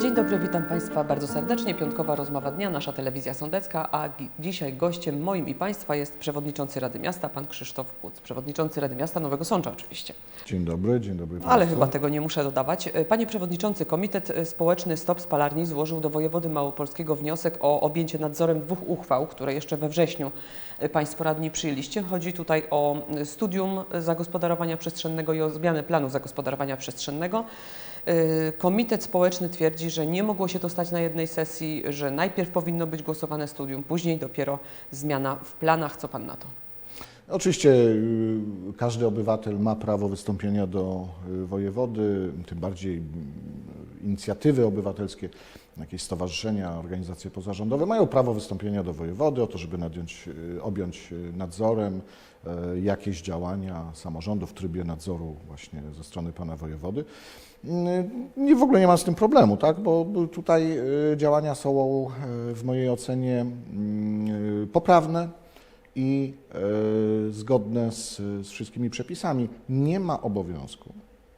Dzień dobry, witam Państwa bardzo serdecznie. Piątkowa rozmowa dnia, nasza telewizja sądecka, a dzisiaj gościem moim i Państwa jest przewodniczący Rady Miasta, pan Krzysztof Kłuc. Przewodniczący Rady Miasta Nowego Sącza oczywiście. Dzień dobry, dzień dobry Ale Państwu. chyba tego nie muszę dodawać. Panie Przewodniczący, Komitet Społeczny Stop Spalarni złożył do wojewody małopolskiego wniosek o objęcie nadzorem dwóch uchwał, które jeszcze we wrześniu Państwo radni przyjęliście. Chodzi tutaj o studium zagospodarowania przestrzennego i o zmianę planu zagospodarowania przestrzennego. Y, Komitet społeczny twierdzi, że nie mogło się to stać na jednej sesji, że najpierw powinno być głosowane studium, później dopiero zmiana w planach. Co Pan na to? Oczywiście y, każdy obywatel ma prawo wystąpienia do y, wojewody, tym bardziej inicjatywy obywatelskie, jakieś stowarzyszenia, organizacje pozarządowe mają prawo wystąpienia do wojewody o to, żeby nadjąć, objąć nadzorem jakieś działania samorządu w trybie nadzoru właśnie ze strony pana wojewody. Nie, w ogóle nie ma z tym problemu, tak? bo tutaj y, działania są y, w mojej ocenie mm, y, poprawne, i e, zgodne z, z wszystkimi przepisami. Nie ma obowiązku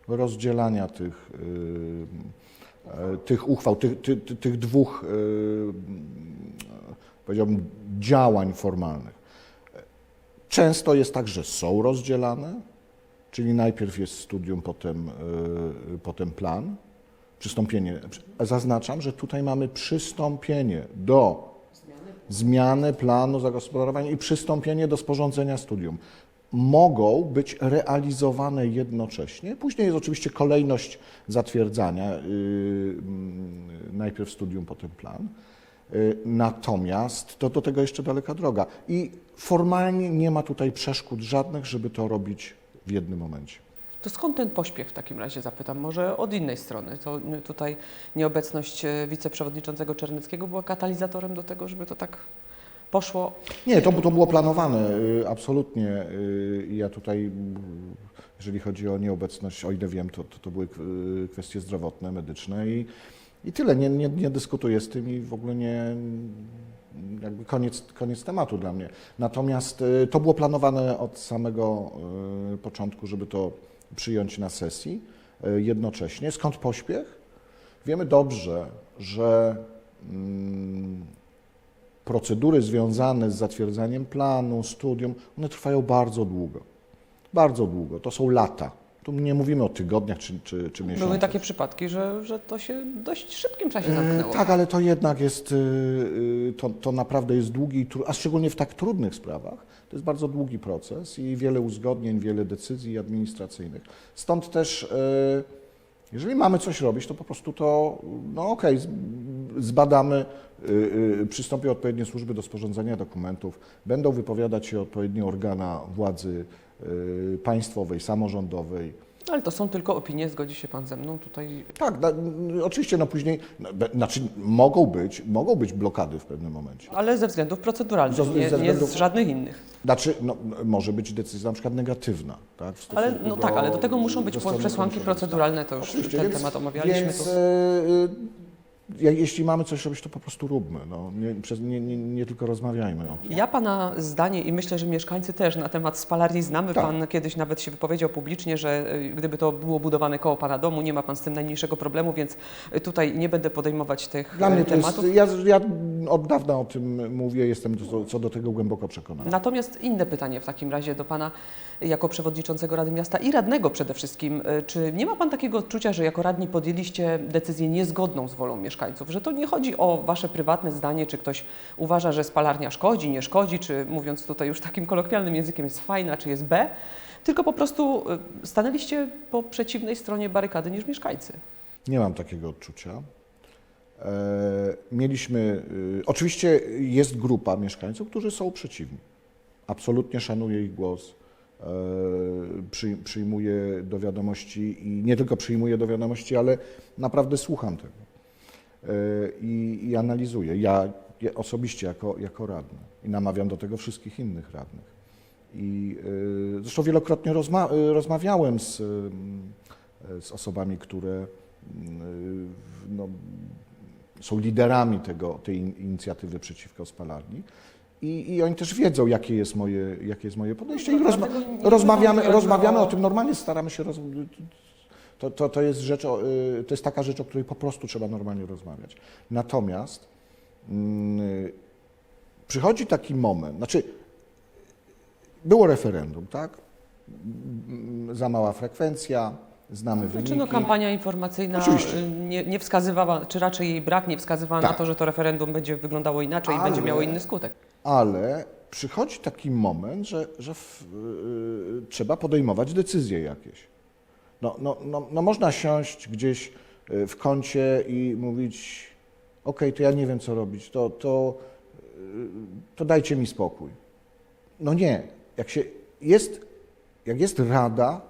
rozdzielania tych, e, e, tych uchwał, tych, ty, ty, tych dwóch, e, powiedziałbym, działań formalnych. Często jest tak, że są rozdzielane, czyli najpierw jest studium, potem, e, potem plan, przystąpienie. Zaznaczam, że tutaj mamy przystąpienie do zmiany planu zagospodarowania i przystąpienie do sporządzenia studium mogą być realizowane jednocześnie. Później jest oczywiście kolejność zatwierdzania, yy, mm, najpierw studium, potem plan. Yy, Natomiast to do tego jeszcze daleka droga i formalnie nie ma tutaj przeszkód żadnych, żeby to robić w jednym momencie. To skąd ten pośpiech w takim razie zapytam? Może od innej strony. To tutaj nieobecność y, wiceprzewodniczącego Czerneckiego była katalizatorem do tego, żeby to tak poszło. Nie, to, to było planowane, y, absolutnie. y, Ja tutaj, mm, jeżeli chodzi o nieobecność, o ile wiem, to, to, to były y, kwestie zdrowotne, medyczne i, i tyle. Nie, nie, nie dyskutuję z tym i w ogóle nie, jakby koniec, koniec tematu dla mnie. Natomiast y, to było planowane od samego y, początku, żeby to przyjąć na sesji y, jednocześnie. Skąd pośpiech? Wiemy dobrze, że mm, procedury związane z zatwierdzaniem planu, studium, one trwają bardzo długo. Bardzo długo. To są lata. Tu nie mówimy o tygodniach czy, czy, czy miesiącach. Były takie przypadki, że, że to się w dość szybkim czasie E, zamknęło. Tak, ale to jednak jest, y, y, to, to naprawdę jest długi, a szczególnie w tak trudnych sprawach, to jest bardzo długi proces i wiele uzgodnień, wiele decyzji administracyjnych. Stąd też, y, jeżeli mamy coś robić, to po prostu to, no okej, z- zbadamy, przystąpią odpowiednie służby do sporządzenia dokumentów, będą wypowiadać się odpowiednie organa władzy państwowej, samorządowej, Ale to są tylko opinie, zgodzi się Pan ze mną tutaj. tak, na, oczywiście, no później, no, be- znaczy mogą być, mogą być blokady w pewnym momencie. Ale ze względów proceduralnych, Ze- nie, ze nie względów- z żadnych innych. Znaczy, no, może być decyzja na przykład negatywna, tak? Ale no tak, ale do tego muszą być przesłanki proceduralne, to już Oczywiście, ten więc, temat omawialiśmy. Więc, to... e, e, jeśli mamy coś robić, to po prostu róbmy. No, nie, nie, nie, tylko rozmawiajmy o tym. Ja Pana zdanie i myślę, że mieszkańcy też na temat spalarni znamy. Tak. Pan kiedyś nawet się wypowiedział publicznie, że y, gdyby to było budowane koło Pana domu, nie ma Pan z tym najmniejszego problemu, więc tutaj nie będę podejmować tych Dla y, mnie to tematów. jest, ja, ja od dawna o tym mówię, jestem co, co do tego głęboko przekonany. Natomiast inne pytanie w takim razie do Pana jako przewodniczącego Rady Miasta i radnego przede wszystkim. Y, Czy nie ma Pan takiego odczucia, że jako radni podjęliście decyzję niezgodną z wolą mieszkańców? Że to nie chodzi o Wasze prywatne zdanie, czy ktoś uważa, że spalarnia szkodzi, nie szkodzi, czy mówiąc tutaj już takim kolokwialnym językiem jest fajna, czy jest B, tylko po prostu y, stanęliście po przeciwnej stronie barykady niż mieszkańcy. Nie mam takiego odczucia. E, mieliśmy, y, oczywiście jest grupa mieszkańców, którzy są przeciwni. Absolutnie szanuję ich głos, e, przy, przyjmuję do wiadomości i nie tylko przyjmuję do wiadomości, ale naprawdę słucham tego e, i, i analizuję. Ja, osobiście jako, jako radny i namawiam do tego wszystkich innych radnych. I zresztą wielokrotnie rozma rozmawiałem z, z osobami, które y, no, są liderami tego, tej in- inicjatywy przeciwko spalarni. I, I oni też wiedzą, jakie jest moje, jakie jest moje podejście. I rozma Dlatego nie rozmawiamy, rozmawiamy o- tym normalnie, staramy się roz To, to, to, jest rzecz, y, to jest taka rzecz, o której po prostu trzeba normalnie rozmawiać. Natomiast mm, przychodzi taki moment, znaczy było referendum, tak? Mm, Za mała frekwencja, znamy wyniki. Znaczy no, kampania informacyjna y, nie, nie wskazywała, czy raczej jej brak nie wskazywała na Tak. to, że to referendum będzie wyglądało inaczej i Ale- będzie miało inny skutek. ale przychodzi taki moment, że, że w, y, trzeba podejmować decyzje jakieś. No, no, no, no można siąść gdzieś y, w kącie i mówić, okej, to ja nie wiem co robić, to, to, to dajcie mi spokój. No nie, jak się jest, jak jest rada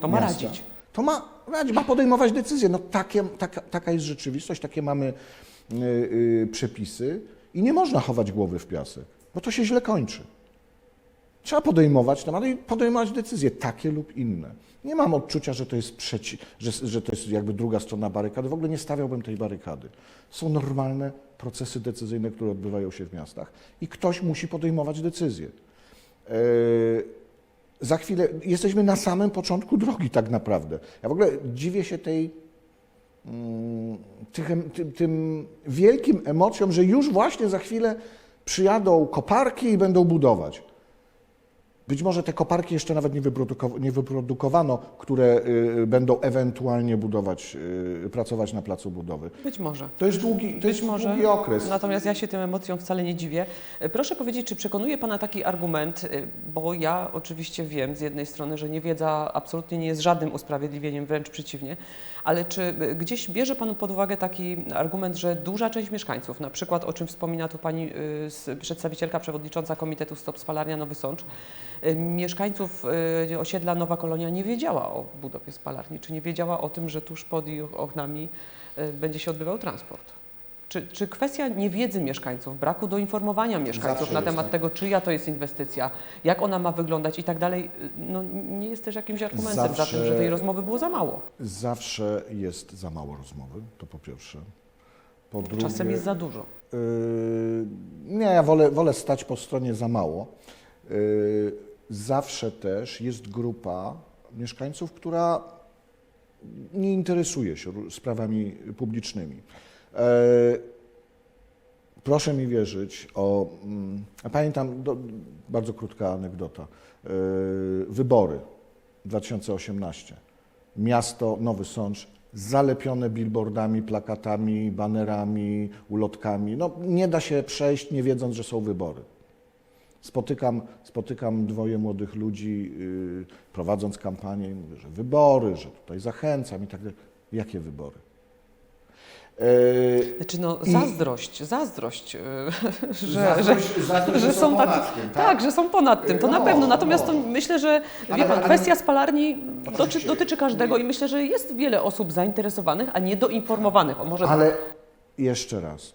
To ma miasta, radzić. To ma radzić, ma podejmować decyzje. No takie, taka, taka jest rzeczywistość, takie mamy y, y, przepisy i nie można chować głowy w piasek, bo to się źle kończy. Trzeba podejmować tematy i podejmować decyzje, takie lub inne. Nie mam odczucia, że to jest przeci, że, że to jest jakby druga strona barykady. W ogóle nie stawiałbym tej barykady. Są normalne procesy decyzyjne, które odbywają się w miastach i ktoś musi podejmować decyzje. Yy, za chwilę jesteśmy na samym początku drogi tak naprawdę. Ja w ogóle dziwię się tej, mm, tych, tym, tym wielkim emocjom, że już właśnie za chwilę przyjadą koparki i będą budować. Być może te koparki jeszcze nawet nie, wyprodukow- nie wyprodukowano, które y, będą ewentualnie budować, y, pracować na placu budowy. Być może. To jest długi, to Być jest może. długi okres. Natomiast ja się tym emocjom wcale nie dziwię. E, Proszę powiedzieć, czy przekonuje Pana taki argument, e, bo ja oczywiście wiem z jednej strony, że niewiedza absolutnie nie jest żadnym usprawiedliwieniem, wręcz przeciwnie, ale czy e, gdzieś bierze Pan pod uwagę taki argument, że duża część mieszkańców, na przykład o czym wspomina tu Pani s- przedstawicielka przewodnicząca Komitetu Stop Spalarnia Nowy Sącz, mieszkańców e, osiedla Nowa Kolonia nie wiedziała o budowie spalarni, czy nie wiedziała o tym, że tuż pod ich oknami e, będzie się odbywał transport. Czy, czy kwestia niewiedzy mieszkańców, braku doinformowania mieszkańców Zawsze na jest temat tak. tego, czyja to jest inwestycja, jak ona ma wyglądać i tak dalej, no, nie jest też jakimś argumentem za tym, Zawsze- że tej rozmowy było za mało. Zawsze jest za mało rozmowy, to po pierwsze. Po drugie, Czasem jest za dużo. Yy, Nie, ja wolę, wolę stać po stronie za mało. Yy, Zawsze też jest grupa mieszkańców, która nie interesuje się sprawami publicznymi. Yy, Proszę mi wierzyć o. mm, Pamiętam, do, bardzo krótka anegdota. Yy, Wybory 2018. Miasto Nowy Sącz zalepione billboardami, plakatami, banerami, ulotkami. No, nie da się przejść, nie wiedząc, że są wybory. Spotykam, spotykam dwoje młodych ludzi, yy, prowadząc kampanię i mówię, że wybory, że tutaj zachęcam i tak dalej. Jakie wybory? Yy, Znaczy no I- zazdrość, zazdrość, yy, że, że, Zazdrość- zazdrość, że są tak, ponad tym, tak, że są ponad tym, to na No, pewno. Natomiast to no. myślę, że wie Ale- pan, ale- kwestia spalarni dotyczy, dotyczy każdego i myślę, że jest wiele osób zainteresowanych, a nie doinformowanych. O może Ale tak. jeszcze raz,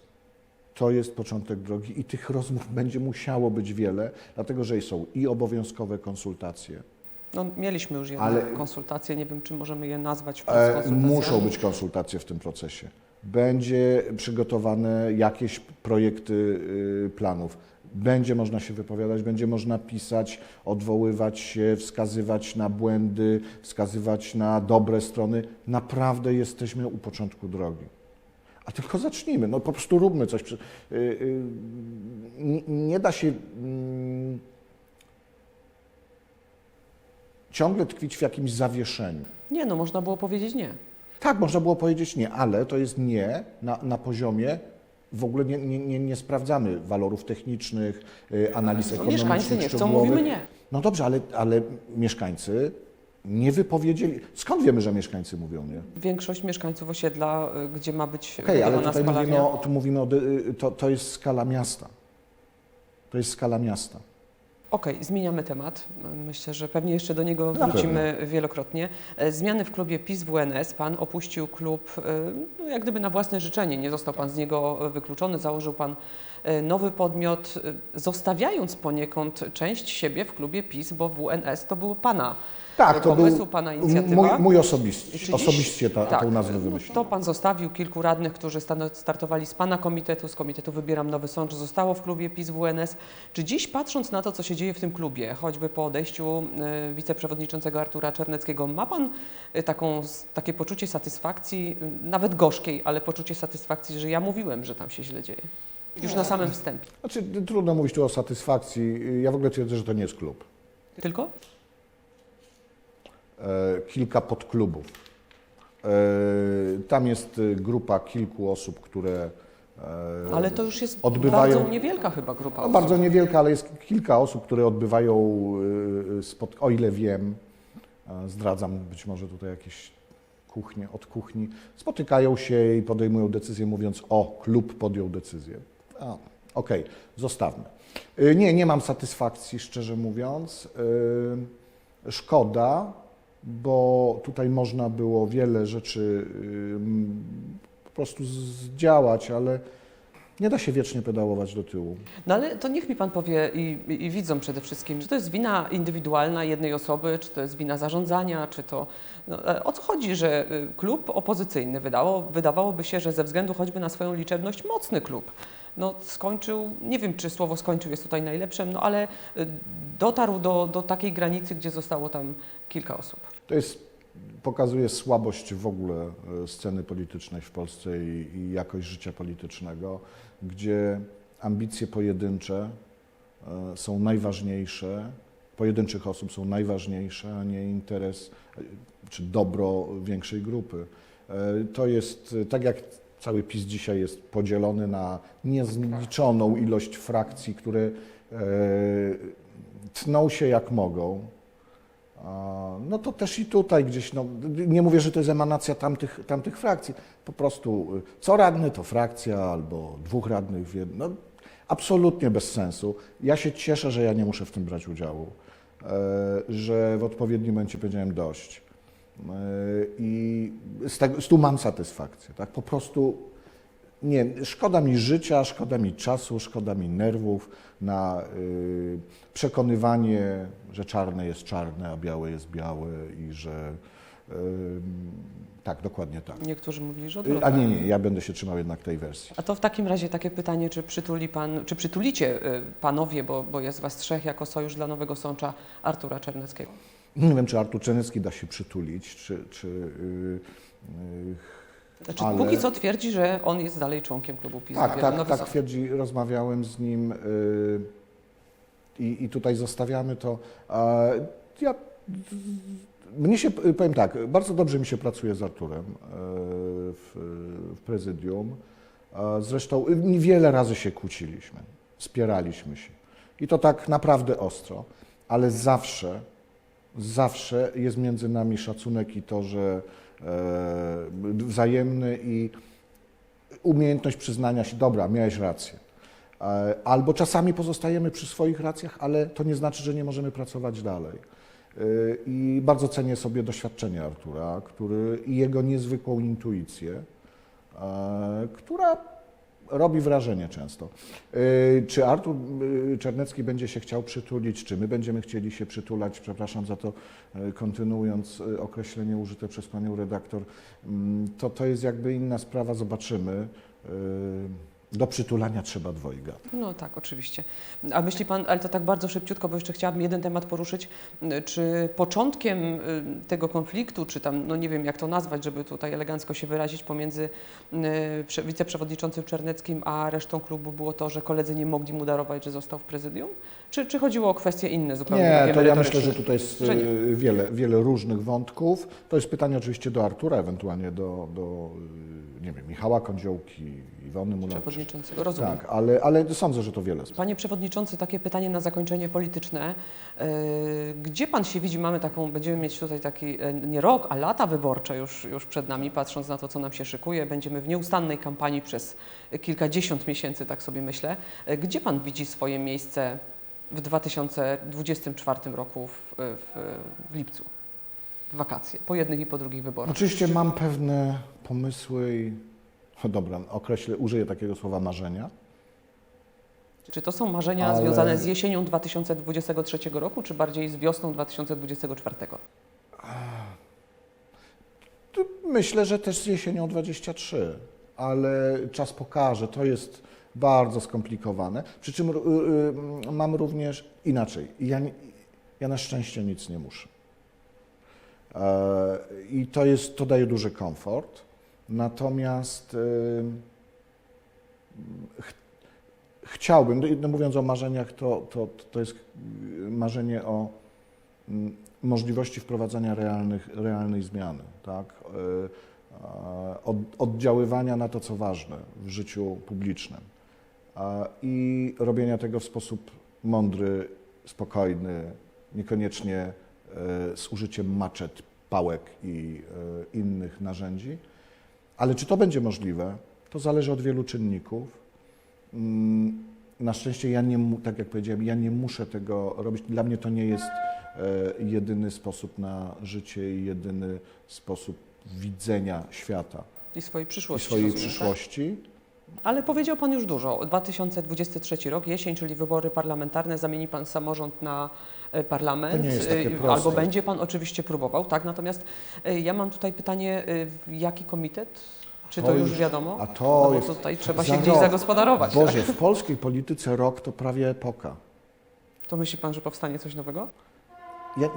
to jest początek drogi i tych rozmów będzie musiało być wiele, dlatego że są i obowiązkowe konsultacje, No, mieliśmy już jedne Ale- konsultacje, nie wiem, czy możemy je nazwać e, muszą być konsultacje w tym procesie. Będzie przygotowane jakieś projekty y, planów. Będzie można się wypowiadać, będzie można pisać, odwoływać się, wskazywać na błędy, wskazywać na dobre strony. Naprawdę jesteśmy u początku drogi. A tylko zacznijmy, no po prostu róbmy coś. Y, y, Nie, da się mm, ciągle tkwić w jakimś zawieszeniu. Nie, no można było powiedzieć nie. Tak, można było powiedzieć nie, ale to jest nie na, na poziomie, w ogóle nie, nie, nie, nie sprawdzamy walorów technicznych, y, analiz No, ekonomicznych, mieszkańcy nie chcą, mówimy nie. No dobrze, ale, ale mieszkańcy nie wypowiedzieli. Skąd wiemy, że mieszkańcy mówią nie? Większość mieszkańców osiedla, y, gdzie ma być Okej, ale tutaj spalarnia, mówimy o, tu mówimy o, dy- to, to jest skala miasta. To jest skala miasta. Okej, zmieniamy temat. Myślę, że pewnie jeszcze do niego wrócimy wielokrotnie. E, Zmiany w klubie PiS WNS. Pan opuścił klub no, jak gdyby na własne życzenie. Nie został Pan z niego wykluczony. Założył Pan nowy podmiot, e, zostawiając poniekąd część siebie w klubie PiS, bo WNS to był Pana Tak, to pomysł, był pana inicjatywa. mój, mój osobiście, Czy dziś- osobiście ta, tak, tą nazwę no wymyślił. To pan zostawił kilku radnych, którzy startowali z pana komitetu, z komitetu Wybieram Nowy Sącz, zostało w klubie PiS WNS. Czy dziś patrząc na to, co się dzieje w tym klubie, choćby po odejściu wiceprzewodniczącego Artura Czerneckiego, ma pan taką, takie poczucie satysfakcji, nawet gorzkiej, ale poczucie satysfakcji, że ja mówiłem, że tam się źle dzieje? Już na samym wstępie. Znaczy, trudno mówić tu o satysfakcji. Ja w ogóle twierdzę, że to nie jest klub. Tylko? E, kilka podklubów. E, tam jest e, grupa kilku osób, które. e, Ale to już jest odbywają- bardzo niewielka chyba grupa No, osób. bardzo niewielka, ale jest kilka osób, które odbywają, y, spot- o ile wiem, zdradzam być może tutaj jakieś kuchnie, od kuchni, spotykają się i podejmują decyzję, mówiąc o, klub podjął decyzję. Okej, zostawmy. Y, Nie, nie mam satysfakcji, szczerze mówiąc. Y, Szkoda, bo tutaj można było wiele rzeczy po prostu zdziałać, ale nie da się wiecznie pedałować do tyłu. No ale to niech mi Pan powie i, i, widzom przede wszystkim, czy to jest wina indywidualna jednej osoby, czy to jest wina zarządzania, czy to... No, e, o co chodzi, że y, klub opozycyjny wydało, wydawałoby się, że ze względu choćby na swoją liczebność mocny klub, no skończył, nie wiem czy słowo skończył jest tutaj najlepsze, no ale y, dotarł do, do takiej granicy, gdzie zostało tam kilka osób. To jest, pokazuje słabość w ogóle e, sceny politycznej w Polsce i, i jakość życia politycznego, gdzie ambicje pojedyncze e, są najważniejsze, pojedynczych osób są najważniejsze, a nie interes czy dobro większej grupy. To jest tak jak cały PiS dzisiaj jest podzielony na niezliczoną ilość frakcji, które e, tną się jak mogą. No to też i tutaj gdzieś, no, nie mówię, że to jest emanacja tamtych, tamtych frakcji, po prostu y, co radny to frakcja albo dwóch radnych w jednym, no, absolutnie bez sensu. Ja się cieszę, że ja nie muszę w tym brać udziału, e, że w odpowiednim momencie powiedziałem dość. E, I z, tego, z tu mam satysfakcję, tak, po prostu nie, szkoda mi życia, szkoda mi czasu, szkoda mi nerwów na y, przekonywanie, że czarne jest czarne, a białe jest białe i że y, tak, dokładnie tak. Niektórzy mówili, że Y, odwrotnie. A nie, nie, ja będę się trzymał jednak tej wersji. A to w takim razie takie pytanie, czy przytuli pan, czy przytulicie y, panowie, bo, bo jest was trzech jako sojusz dla Nowego Sącza Artura Czerneckiego? Nie wiem, czy Artur Czernecki da się przytulić, czy, czy y, y, Znaczy, Ale- póki co twierdzi, że on jest dalej członkiem klubu PiS. Tak, tak, tak twierdzi. Rozmawiałem z nim y, i, i tutaj zostawiamy to. A ja, mnie się, powiem tak, bardzo dobrze mi się pracuje z Arturem y, w, w prezydium. A Zresztą wiele razy się kłóciliśmy, spieraliśmy się. I to tak naprawdę ostro, ale zawsze, zawsze jest między nami szacunek i to, że e, wzajemny i umiejętność przyznania się, dobra, miałeś rację. E, Albo czasami pozostajemy przy swoich racjach, ale to nie znaczy, że nie możemy pracować dalej. E, I bardzo cenię sobie doświadczenie Artura, który i jego niezwykłą intuicję, e, która robi wrażenie często. E, Czy Artur e, Czernecki będzie się chciał przytulić, czy my będziemy chcieli się przytulać, przepraszam za to, e, kontynuując określenie użyte przez panią redaktor, mm, to to jest jakby inna sprawa, zobaczymy. Do przytulania trzeba dwojga. No tak, oczywiście. A myśli pan, ale to tak bardzo szybciutko, bo jeszcze chciałabym jeden temat poruszyć, y, czy początkiem y, tego konfliktu, czy tam, no nie wiem jak to nazwać, żeby tutaj elegancko się wyrazić, pomiędzy y, prze- wiceprzewodniczącym Czerneckim a resztą klubu było to, że koledzy nie mogli mu darować, że został w prezydium? Czy, czy chodziło o kwestie inne zupełnie? Nie, to ja myślę, że tutaj jest Że e, wiele, wiele różnych wątków. To jest pytanie oczywiście do Artura, ewentualnie do, do nie wiem, Michała Kądziołki, Iwony Mularczyk. Przewodniczącego, rozumiem. Tak, ale, ale sądzę, że to wiele spraw. Panie Przewodniczący, takie pytanie na zakończenie polityczne. Yy, Gdzie Pan się widzi? Mamy taką, będziemy mieć tutaj taki, e, nie rok, a lata wyborcze już, już przed nami, patrząc na to, co nam się szykuje. Będziemy w nieustannej kampanii przez kilkadziesiąt miesięcy, tak sobie myślę. E, Gdzie Pan widzi swoje miejsce w 2024 roku w, w, w lipcu? W wakacje, po jednych i po drugich wyborach. Oczywiście mam pewne pomysły i, dobra, określę, użyję takiego słowa marzenia. Czy to są marzenia Ale- związane z jesienią 2023 roku, czy bardziej z wiosną 2024? Myślę, że też z jesienią 23, ale czas pokaże. To jest bardzo skomplikowane. Przy czym y, y, mam również inaczej. Ja, ja na szczęście nic nie muszę. E, I to, jest, to daje duży komfort. Natomiast y, ch, chciałbym, no mówiąc o marzeniach, to, to, to jest y, marzenie o mm, możliwości wprowadzania realnych, realnej zmiany, tak? Y, Od, oddziaływania na to, co ważne w życiu publicznym i robienia tego w sposób mądry, spokojny, niekoniecznie e, z użyciem maczet, pałek i innych narzędzi. Ale czy to będzie możliwe, to zależy od wielu czynników. Mm, Na szczęście ja nie, tak jak powiedziałem, ja nie muszę tego robić. Dla mnie to nie jest e, jedyny sposób na życie i jedyny sposób widzenia świata I swojej i przyszłości. swojej rozumiem, tak? przyszłości. Ale powiedział Pan już dużo. 2023 rok, jesień, czyli wybory parlamentarne, zamieni Pan samorząd na parlament. Jest takie E. Albo będzie Pan oczywiście próbował, tak? Natomiast e, ja mam tutaj pytanie, e, jaki komitet? Czy to, To już już- wiadomo? a to no jest- tutaj trzeba się gdzieś rok. zagospodarować. tak? Boże, w polskiej polityce rok to prawie epoka. To myśli Pan, że powstanie coś nowego? Ja,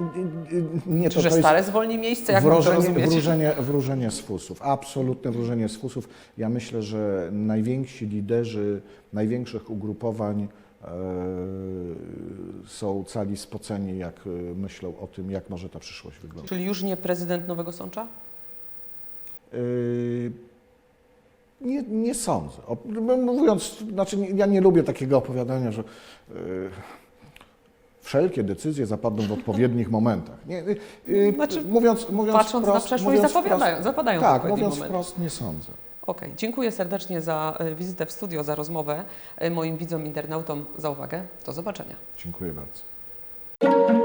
nie, Czy to, że to jest stare zwolni miejsce? Jak mam to wróżenie, rozumieć? wróżenie, wróżenie z fusów, absolutne wróżenie z fusów. Ja myślę, że najwięksi liderzy największych ugrupowań e, są cali spoceni, jak e, myślą o tym, jak może ta przyszłość wyglądać. Czyli już nie prezydent Nowego Sącza? Yy, Nie, nie sądzę. O, Mówiąc, znaczy ja nie lubię takiego opowiadania, że yy, wszelkie decyzje zapadną w odpowiednich momentach. Nie, yy, Znaczy, mówiąc, mówiąc Patrząc wprost, na przeszłość mówiąc wprost, zapadają w Tak, mówiąc moment. wprost, nie sądzę. Okej, dziękuję serdecznie za e, wizytę w studio, za rozmowę. E, Moim widzom, internautom za uwagę. Do zobaczenia. Dziękuję bardzo.